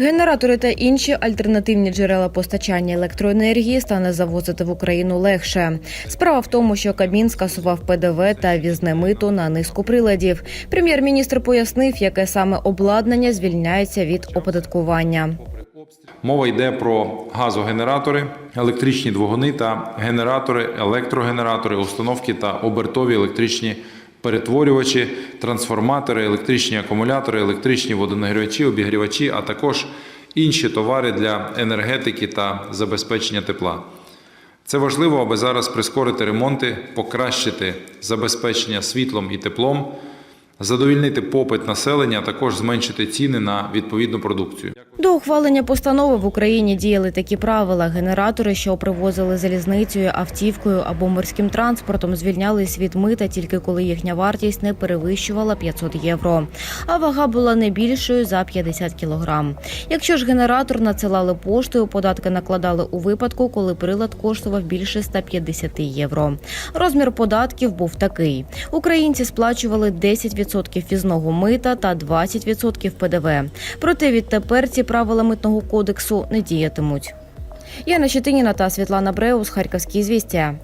Генератори та інші альтернативні джерела постачання електроенергії стане завозити в Україну легше. Справа в тому, що Кабмін скасував ПДВ та візне мито на низку приладів. Прем'єр-міністр пояснив, яке саме обладнання звільняється від оподаткування. Мова йде про газогенератори, електричні двигуни та генератори, електрогенератори, установки та обертові електричні перетворювачі, трансформатори, електричні акумулятори, електричні водонагрівачі, обігрівачі, а також інші товари для енергетики та забезпечення тепла. Це важливо, аби зараз прискорити ремонти, покращити забезпечення світлом і теплом, задовільнити попит населення, а також зменшити ціни на відповідну продукцію. До ухвалення постанови в Україні діяли такі правила: генератори, що привозили залізницею, автівкою або морським транспортом, звільнялись від мита тільки коли їхня вартість не перевищувала 500 євро, а вага була не більшою за 50 кілограм. Якщо ж генератор надсилали поштою, податки накладали у випадку, коли прилад коштував більше 150 євро. Розмір податків був такий: українці сплачували 10% візного мита та 20% ПДВ. Проте відтепер ці правила митного кодексу не діятимуть. Яна Щетиніна та Світлана Бреус, Харківські звістя.